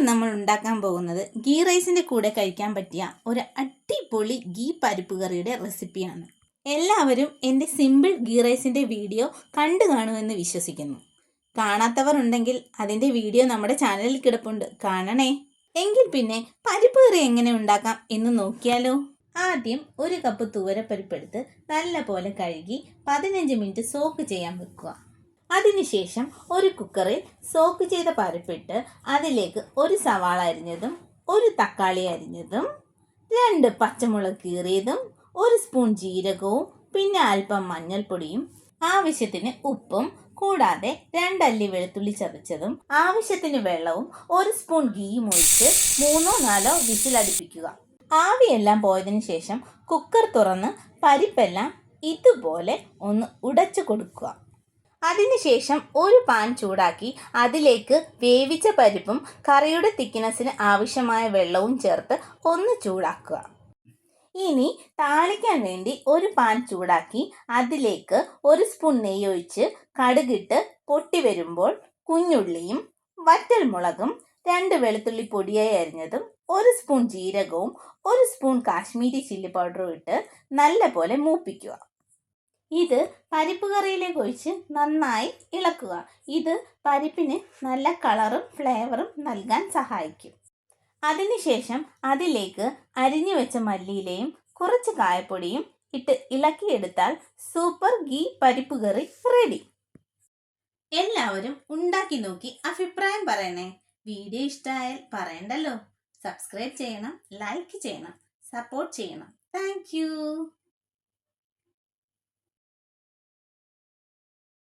നമ്മൾ ഉണ്ടാക്കാൻ പോകുന്നത്. ഗീ റൈസിന്റെ കൂടെ കഴിക്കാൻ പറ്റിയ ഒരു അടിപൊളി ഗീ പരിപ്പ് കറിയുടെ റെസിപ്പിയാണ്. എല്ലാവരും എന്റെ സിമ്പിൾ ഗീ റൈസിന്റെ വീഡിയോ കണ്ടു കാണുമെന്ന് വിശ്വസിക്കുന്നു. കാണാത്തവർ ഉണ്ടെങ്കിൽ അതിന്റെ വീഡിയോ നമ്മുടെ ചാനലിൽ കിടപ്പുണ്ട്. കാണണേ. എങ്കിൽ പിന്നെ പരിപ്പ് കറി എങ്ങനെ ഉണ്ടാക്കാം എന്ന് നോക്കിയാലോ. ആദ്യം ഒരു കപ്പ് തുവരപ്പരിപ്പ് എടുത്ത് നല്ല പോലെ കഴുകി പതിനഞ്ച് മിനിറ്റ് സോക്ക് ചെയ്യാൻ വെക്കുക. അതിനുശേഷം ഒരു കുക്കറിൽ സോക്ക് ചെയ്ത പരിപ്പിട്ട് അതിലേക്ക് ഒരു സവാള അരിഞ്ഞതും ഒരു തക്കാളി അരിഞ്ഞതും രണ്ട് പച്ചമുളക് കീറിയതും ഒരു സ്പൂൺ ജീരകവും പിന്നെ അല്പം മഞ്ഞൾപ്പൊടിയും ആവശ്യത്തിന് ഉപ്പും കൂടാതെ രണ്ടല്ലി വെളുത്തുള്ളി ചതച്ചതും ആവശ്യത്തിന് വെള്ളവും ഒരു സ്പൂൺ ഗീയും ഒഴിച്ച് മൂന്നോ നാലോ വിസിലടിപ്പിക്കുക ആവിയെല്ലാം പോയതിനു ശേഷം കുക്കർ തുറന്ന് പരിപ്പെല്ലാം ഇതുപോലെ ഒന്ന് ഉടച്ചു കൊടുക്കുക. അതിനുശേഷം ഒരു പാൻ ചൂടാക്കി അതിലേക്ക് വേവിച്ച പരിപ്പും കറിയുടെ തിക്നെസ്സിന് ആവശ്യമായ വെള്ളവും ചേർത്ത് ഒന്ന് ചൂടാക്കുക. ഇനി താളിക്കാൻ വേണ്ടി ഒരു പാൻ ചൂടാക്കി അതിലേക്ക് ഒരു സ്പൂൺ നെയ്യ് ഒഴിച്ച് കടുകിട്ട് പൊട്ടി വരുമ്പോൾ കുഞ്ഞുള്ളിയും വറ്റൽ മുളകും രണ്ട് വെളുത്തുള്ളി പൊടിയായി അരിഞ്ഞതും ഒരു സ്പൂൺ ജീരകവും ഒരു സ്പൂൺ കാശ്മീരി ചില്ലി പൗഡറും ഇട്ട് നല്ലപോലെ മൂപ്പിക്കുക. ഇത് പരിപ്പ് കറിയിലേക്ക് ഒഴിച്ച് നന്നായി ഇളക്കുക. ഇത് പരിപ്പിന് നല്ല കളറും ഫ്ലേവറും നൽകാൻ സഹായിക്കും. അതിനുശേഷം അതിലേക്ക് അരിഞ്ഞു വെച്ച മല്ലിയിലയും കുറച്ച് കായപ്പൊടിയും ഇട്ട് ഇളക്കിയെടുത്താൽ സൂപ്പർ ഗീ പരിപ്പ് കറി റെഡി. എല്ലാവരും ഉണ്ടാക്കി നോക്കി അഭിപ്രായം പറയണേ. വീഡിയോ ഇഷ്ടമായാൽ പറയണ്ടല്ലോ. സബ്സ്ക്രൈബ് ചെയ്യണം ലൈക്ക് ചെയ്യണം സപ്പോർട്ട് ചെയ്യണം. താങ്ക്